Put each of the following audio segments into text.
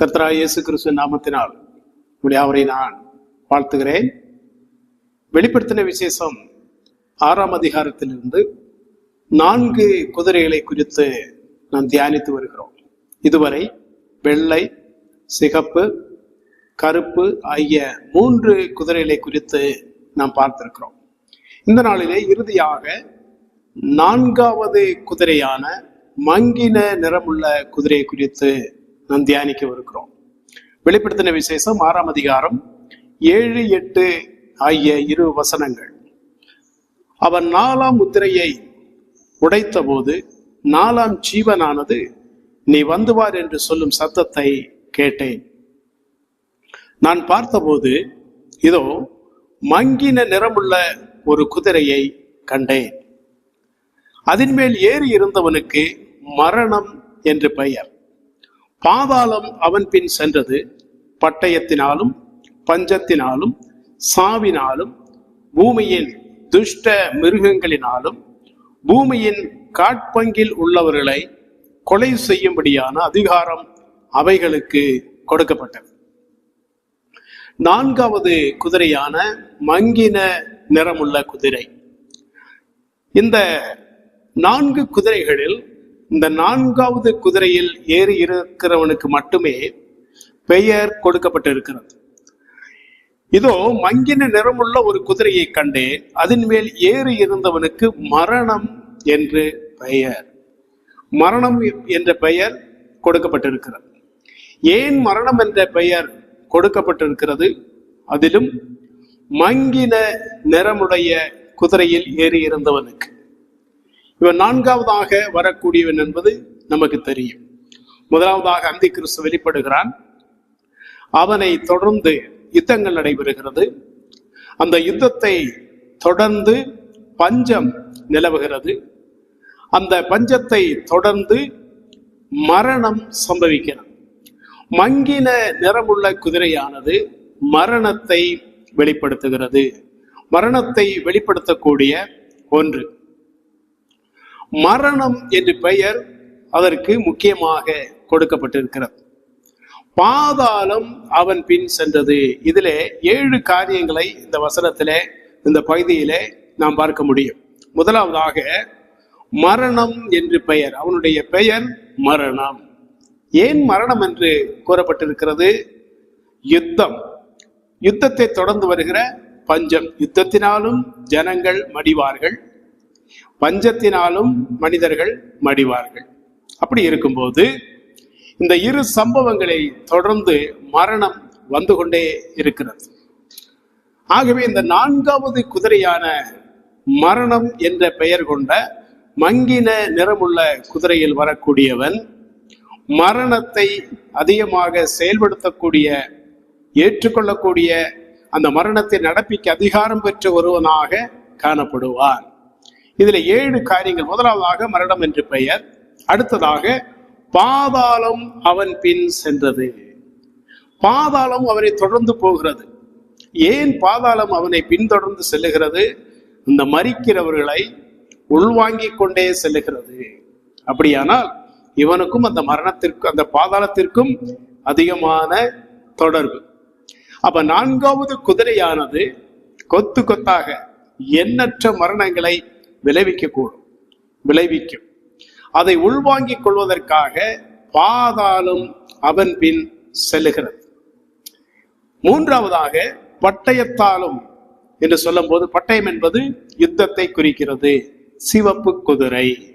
கர்த்தரா இயேசு கிறிஸ்து நாமத்தினால் உங்களுடைய அவரை நான் வாழ்த்துகிறேன். வெளிப்படுத்தின விசேஷம் ஆறாம் அதிகாரத்திலிருந்து நான்கு குதிரைகளை குறித்து நாம் தியானித்து வருகிறோம். இதுவரை வெள்ளை சிகப்பு கருப்பு ஆகிய மூன்று குதிரைகளை குறித்து நாம் பார்த்திருக்கிறோம். இந்த நாளிலே இறுதியாக நான்காவது குதிரையான மங்கின நிறமுள்ள குதிரையை குறித்து நாம் தியானிக்கவிருக்கிறோம். வெளிப்படுத்தின விசேஷம் ஆறாம் அதிகாரம் ஏழு எட்டு ஆகிய இரு வசனங்கள். அவன் நாலாம் முத்திரையை உடைத்தபோது நாலாம் ஜீவனானது நீ வந்துவார் என்று சொல்லும் சத்தத்தை கேட்டேன். நான் பார்த்தபோது இதோ மங்கின நிறமுள்ள ஒரு குதிரையை கண்டேன். அதன் மேல் ஏறி இருந்தவனுக்கு மரணம் என்று பெயர். பாதாளம் அவன் பின் சென்றது பட்டயத்தினாலும் பஞ்சத்தினாலும் சாவினாலும் பூமியின் துஷ்ட மிருகங்களினாலும் பூமியின் காட்பங்கில் உள்ளவர்களை கொலை செய்யும்படியான அதிகாரம் அவைகளுக்கு கொடுக்கப்பட்டது. நான்காவது குதிரையான மங்கின நிறமுள்ள குதிரை. இந்த நான்கு குதிரைகளில் இந்த நான்காவது குதிரையில் ஏறி இருக்கிறவனுக்கு மட்டுமே பெயர் கொடுக்கப்பட்டிருக்கிறது. இதோ மங்கின நிறமுள்ள ஒரு குதிரையை கண்டேன். அதன் மேல் ஏறி இருந்தவனுக்கு மரணம் என்று பெயர். மரணம் என்ற பெயர் கொடுக்கப்பட்டிருக்கிறது. ஏன் மரணம் என்ற பெயர் கொடுக்கப்பட்டிருக்கிறது? அதிலும் மங்கின நிறமுடைய குதிரையில் ஏறி இருந்தவனுக்கு. இவன் நான்காவதாக வரக்கூடியவன் என்பது நமக்கு தெரியும். முதலாவதாக அந்தி கிறிஸ்து வெளிப்படுகிறான். அவனை தொடர்ந்து யுத்தங்கள் நடைபெறுகிறது. அந்த யுத்தத்தை தொடர்ந்து பஞ்சம் நிலவுகிறது. அந்த பஞ்சத்தை தொடர்ந்து மரணம் சம்பவிக்கிறது. மங்கின நிறமுள்ள குதிரையானது மரணத்தை வெளிப்படுத்துகிறது. மரணத்தை வெளிப்படுத்தக்கூடிய ஒன்று. மரணம் என்று பெயர் அதற்கு முக்கியமாக கொடுக்கப்பட்டிருக்கிறது. பாதாளம் அவன் பின் சென்றது. இதிலே ஏழு காரியங்களை இந்த வசனத்திலே இந்த பகுதியிலே நாம் பார்க்க முடியும். முதலாவதாக மரணம் என்று பெயர். அவனுடைய பெயர் மரணம். ஏன் மரணம் என்று கூறப்பட்டிருக்கிறது? யுத்தம். யுத்தத்தை தொடர்ந்து வருகிற பஞ்சம். யுத்தத்தினாலும் ஜனங்கள் மடிவார்கள். பஞ்சத்தினாலும் மனிதர்கள் மடிவார்கள். அப்படி இருக்கும்போது இந்த இரு சம்பவங்களை தொடர்ந்து மரணம் வந்து கொண்டே இருக்கிறது. ஆகவே இந்த நான்காவது குதிரையான மரணம் என்ற பெயர் கொண்ட மங்கின நிறமுள்ள குதிரையில் வரக்கூடியவன் மரணத்தை அதிகமாக செயல்படுத்தக்கூடிய ஏற்றுக்கொள்ளக்கூடிய அந்த மரணத்தை நடப்பிக்க அதிகாரம் பெற்ற ஒருவனாக காணப்படுவான். இதுல ஏழு காரியங்கள். முதலாவதாக மரணம் என்று பெயர். அடுத்ததாக பாதாளம் அவன் பின் சென்றது. பாதாளம் அவனை தொடர்ந்து போகிறது. ஏன் பாதாளம் அவனை பின்தொடர்ந்து செல்லுகிறது? இந்த மறிக்கிறவர்களை உள்வாங்கிக் கொண்டே செல்லுகிறது. அப்படியானால் இவனுக்கும் அந்த மரணத்திற்கும் அந்த பாதாளத்திற்கும் அதிகமான தொடர்பு. அப்ப நான்காவது குதிரையானது கொத்து கொத்தாக எண்ணற்ற மரணங்களை விளைவிக்கக்கூடும். விளைவிக்கும். அதை உள்வாங்கிக் கொள்வதற்காக பாதாளம் அவன் பின் செல்லுகிறது. மூன்றாவதாக பட்டயத்தாலும் என்று சொல்லும்போது பட்டயம் என்பது யுத்தத்தை குறிக்கிறது. சிவப்பு குதிரை.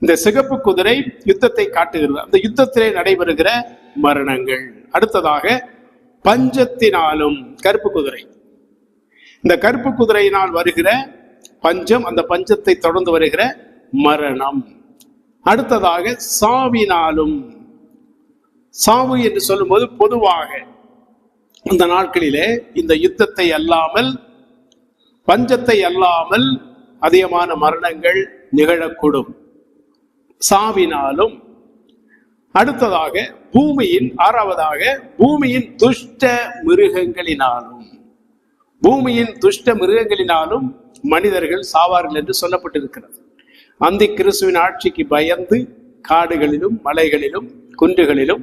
இந்த சிகப்பு குதிரை யுத்தத்தை காட்டுகிறது. அந்த யுத்தத்திலே நடைபெறுகிற மரணங்கள். அடுத்ததாக பஞ்சத்தினாலும் கருப்பு குதிரை. இந்த கருப்பு குதிரையினால் வருகிற பஞ்சம் அந்த பஞ்சத்தை தொடர்ந்து வருகிற மரணம். அடுத்ததாக சாவினாலும் சாவு என்று சொல்லும்போது பொதுவாக அந்த நாட்களிலே இந்த யுத்தத்தை அல்லாமல் பஞ்சத்தை அல்லாமல் அதிகமான மரணங்கள் நிகழக்கூடும். சாவினாலும் அடுத்ததாக பூமியின் ஆறாவதாக பூமியின் துஷ்ட மிருகங்களினாலும். பூமியின் துஷ்ட மிருகங்களினாலும் மனிதர்கள் சாவார்கள் என்று சொல்லப்பட்டிருக்கிறது. அந்தி கிறிஸ்துவின் ஆட்சிக்கு பயந்து காடுகளிலும் மலைகளிலும் குன்றுகளிலும்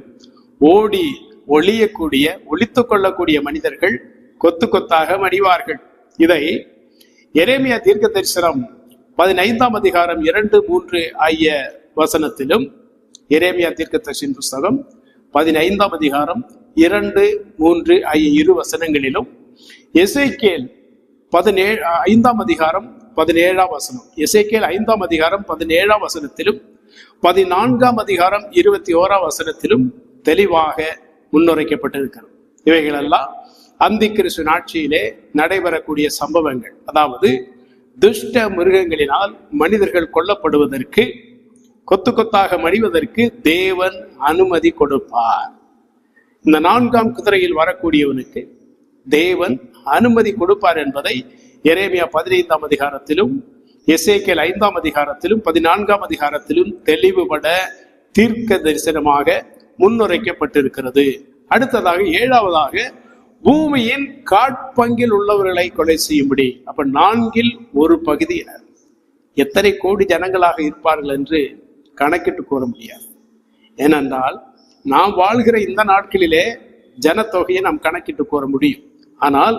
ஓடி ஒளியக்கூடிய ஒளித்துக் கொள்ளக்கூடிய மனிதர்கள் கொத்து கொத்தாக மடிவார்கள். இதை எரேமியா தீர்க்க தரிசனம் பதினைந்தாம் அதிகாரம் இரண்டு மூன்று ஆகிய வசனத்திலும் எரேமியா தீர்க்க தரிசன புஸ்தகம் பதினைந்தாம் அதிகாரம் இரண்டு மூன்று ஆகிய இரு வசனங்களிலும் எசைக்கேல் பதினேழு ஐந்தாம் அதிகாரம் பதினேழாம் வசனம். எசைக்கேல் ஐந்தாம் அதிகாரம் பதினேழாம் வசனத்திலும் பதினான்காம் அதிகாரம் இருபத்தி ஓராம் வசனத்திலும் தெளிவாக முன்னுரைக்கப்பட்டிருக்கிறது. இவைகளெல்லாம் அந்தி கிறிஸ்து நாட்சியிலே நடைபெறக்கூடிய சம்பவங்கள். அதாவது துஷ்ட மிருகங்களினால் மனிதர்கள் கொல்லப்படுவதற்கு கொத்து கொத்தாக மடிவதற்கு தேவன் அனுமதி கொடுப்பார். இந்த நான்காம் குதிரையில் வரக்கூடியவனுக்கு தேவன் அனுமதி கொடுப்பார் என்பதை எரேமியா பதினைந்தாம் அதிகாரத்திலும் எஸ்ஏகேல் ஐந்தாம் அதிகாரத்திலும் பதினான்காம் அதிகாரத்திலும் தெளிவுபட தீர்க்க தரிசனமாக முன்னுரைக்கப்பட்டிருக்கிறது. அடுத்ததாக ஏழாவதாக பூமியின் காட்பங்கில் உள்ளவர்களை கொலை செய்யும்படி. அப்ப நான்கில் ஒரு பகுதியினர் எத்தனை கோடி ஜனங்களாக இருப்பார்கள் என்று கணக்கிட்டு கூற முடியாது. ஏனென்றால் நாம் வாழ்கிற இந்த நாட்களிலே ஜனத்தொகையை நாம் கணக்கிட்டு கூற முடியும். ஆனால்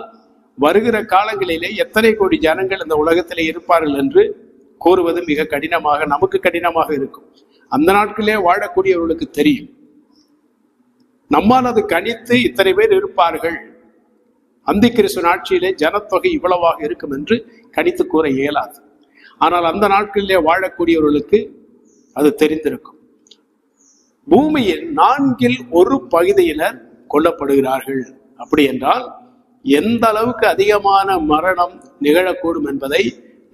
வருகிற காலங்களிலே எத்தனை கோடி ஜனங்கள் இந்த உலகத்திலே இருப்பார்கள் என்று கூறுவது மிக கடினமாக நமக்கு கடினமாக இருக்கும். அந்த நாட்களிலே வாழக்கூடியவர்களுக்கு தெரியும். நம்மால் அது கணித்து இத்தனை பேர் இருப்பார்கள். அந்தி கிறிஸ்து ஆட்சியிலே ஜனத்தொகை இவ்வளவாக இருக்கும் என்று கணித்து கூற இயலாது. ஆனால் அந்த நாட்களிலே வாழக்கூடியவர்களுக்கு அது தெரிந்திருக்கும். பூமியில் நான்கில் ஒரு பகுதியினர் கொல்லப்படுகிறார்கள். அப்படி என்றால் எந்த அளவுக்கு அதிகமான மரணம் நிகழக்கூடும் என்பதை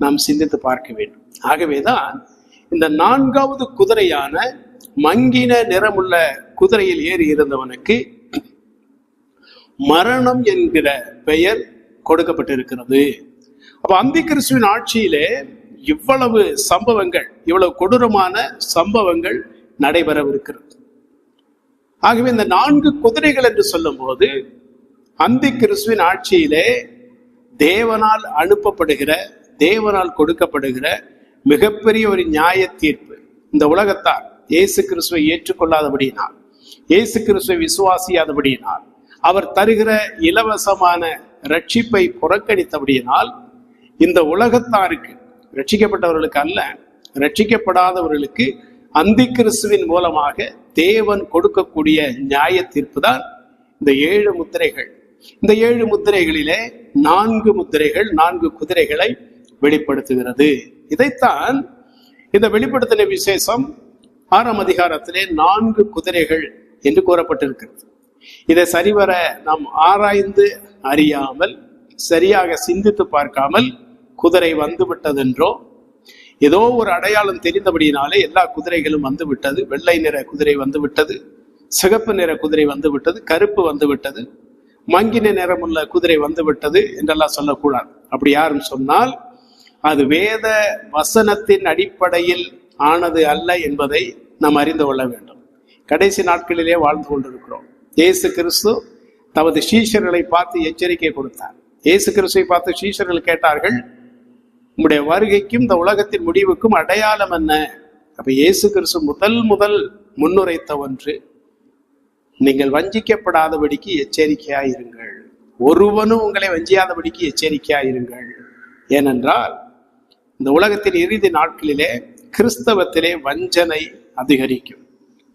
நாம் சிந்தித்து பார்க்க வேண்டும். ஆகவேதான் இந்த நான்காவது குதிரையான மங்கின நிறமுள்ள குதிரையில் ஏறி இருந்தவனுக்கு மரணம் என்கிற பெயர் கொடுக்கப்பட்டிருக்கிறது. அப்ப அந்தி கிறிஸ்துவின் ஆட்சியிலே இவ்வளவு சம்பவங்கள் இவ்வளவு கொடூரமான சம்பவங்கள் நடைபெறவிருக்கிறது. ஆகவே இந்த நான்கு குதிரைகள் என்று சொல்லும் போது அந்தி கிறிஸ்துவின் ஆட்சியிலே தேவனால் அனுப்பப்படுகிற தேவனால் கொடுக்கப்படுகிற மிகப்பெரிய ஒரு நியாய தீர்ப்பு இந்த உலகத்தார். இயேசு கிறிஸ்துவை ஏற்றுக்கொள்ளாதபடியினால் இயேசு கிறிஸ்துவை விசுவாசியாதபடியினால் அவர் தருகிற இலவசமான ரட்சிப்பை புறக்கணித்தபடியினால் இந்த உலகத்தாருக்கு ரட்சிக்கப்பட்டவர்களுக்கு அல்ல ரட்சிக்கப்படாதவர்களுக்கு அந்தி கிறிஸ்துவின் மூலமாக தேவன் கொடுக்கக்கூடிய நியாய தீர்ப்பு தான் இந்த ஏழு முத்திரைகள். இந்த ஏழு முத்திரைகளிலே நான்கு முத்திரைகள் நான்கு குதிரைகளை வெளிப்படுத்துகிறது. இதைத்தான் இந்த வெளிப்படுத்தின விசேஷம் ஆறாம் அதிகாரத்திலே நான்கு குதிரைகள் என்று கூறப்பட்டிருக்கிறது. இதை சரிவர நாம் ஆராய்ந்து அறியாமல் சரியாக சிந்தித்து பார்க்காமல் குதிரை வந்து விட்டதென்றோ ஏதோ ஒரு அடையாளம் தெரிந்தபடியினாலே எல்லா குதிரைகளும் வந்து விட்டது வெள்ளை நிற குதிரை வந்து விட்டது சிகப்பு நிற குதிரை வந்து விட்டது கருப்பு வந்து விட்டது மங்கின நிறமுள்ள குதிரை வந்து விட்டது என்றெல்லாம் சொல்லக்கூடாது. அப்படி யாரும் சொன்னால் அது வேத வசனத்தின் அடிப்படையில் ஆனது அல்ல என்பதை நாம் அறிந்து கொள்ள வேண்டும். கடைசி நாட்களிலே வாழ்ந்து கொண்டிருக்கிறோம். இயேசு கிறிஸ்து தமது சீஷர்களை பார்த்து எச்சரிக்கை கொடுத்தார். இயேசு கிறிஸ்துவை பார்த்து சீஷர்கள் கேட்டார்கள் உங்களுடைய வருகைக்கும் இந்த உலகத்தின் முடிவுக்கும் அடையாளம் என்ன? அப்ப இயேசு கிறிஸ்து முதல் முதல் முன்னுரைத்த ஒன்று நீங்கள் வஞ்சிக்கப்படாதபடிக்கு எச்சரிக்கையாயிருங்கள். ஒருவனும் உங்களை வஞ்சியாதபடிக்கு எச்சரிக்கையாயிருங்கள். ஏனென்றால் இந்த உலகத்தின் இறுதி நாட்களிலே கிறிஸ்தவத்திலே வஞ்சனை அதிகரிக்கும்.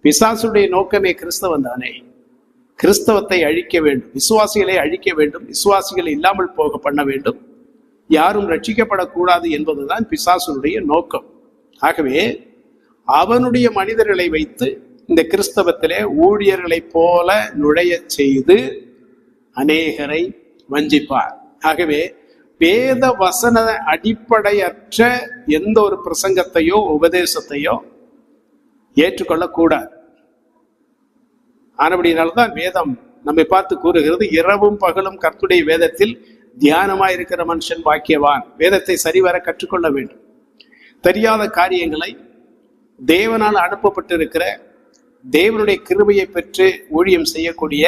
பிசாசுடைய நோக்கமே கிறிஸ்தவம் தானே கிறிஸ்தவத்தை அழிக்க வேண்டும் விசுவாசிகளை அழிக்க வேண்டும் விசுவாசிகளை இல்லாமல் போக பண்ண வேண்டும். யாரும் ரட்சிக்கப்படக்கூடாது என்பதுதான் பிசாசுடைய நோக்கம். ஆகவே அவனுடைய மனிதர்களை வைத்து இந்த கிறிஸ்தவத்திலே ஊழியர்களைப் போல நுழைய செய்து அநேகரை வஞ்சிப்பார். ஆகவே வேத வசன அடிப்படையற்ற எந்த ஒரு பிரசங்கத்தையோ உபதேசத்தையோ ஏற்றுக்கொள்ளக்கூடாது. ஆனபடியினால்தான் வேதம் நம்மை பார்த்து கூறுகிறது இரவும் பகலும் கர்த்துடைய வேதத்தில் தியானமா இருக்கிற மனுஷன் வாக்கியவான் வேதத்தை சரிவர கற்றுக்கொள்ள வேண்டும். தெரியாத காரியங்களை தேவனால் அனுப்பப்பட்டிருக்கிற தேவனுடைய கிருபையை பெற்று ஊழியம் செய்யக்கூடிய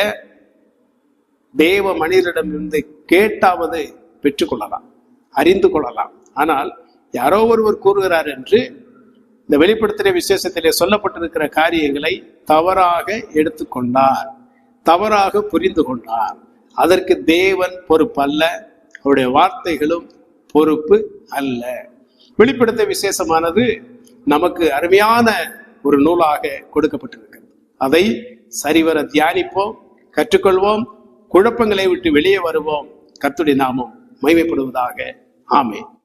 தேவ மனிதரிடமிருந்து கேட்டாவது பெற்றுக்கொள்ளலாம் அறிந்து கொள்ளலாம். ஆனால் யாரோ ஒருவர் கூறுகிறார் என்று இந்த வெளிப்படுத்தின விசேஷத்திலே சொல்லப்பட்டிருக்கிற காரியங்களை தவறாக எடுத்துக்கொண்டார் தவறாக புரிந்து கொண்டார். அதற்கு தேவன் பொறுப்பு அல்ல அவருடைய வார்த்தைகளும் பொறுப்பு அல்ல. வெளிப்படுத்த விசேஷமானது நமக்கு அருமையான ஒரு நூலாக கொடுக்கப்பட்டிருக்கிறது அதை சரிவர தியானிப்போம் கற்றுக்கொள்வோம் குழப்பங்களை விட்டு வெளியே வருவோம். கத்துடி நாமும் மகிமைப்படுவதாக. ஆமே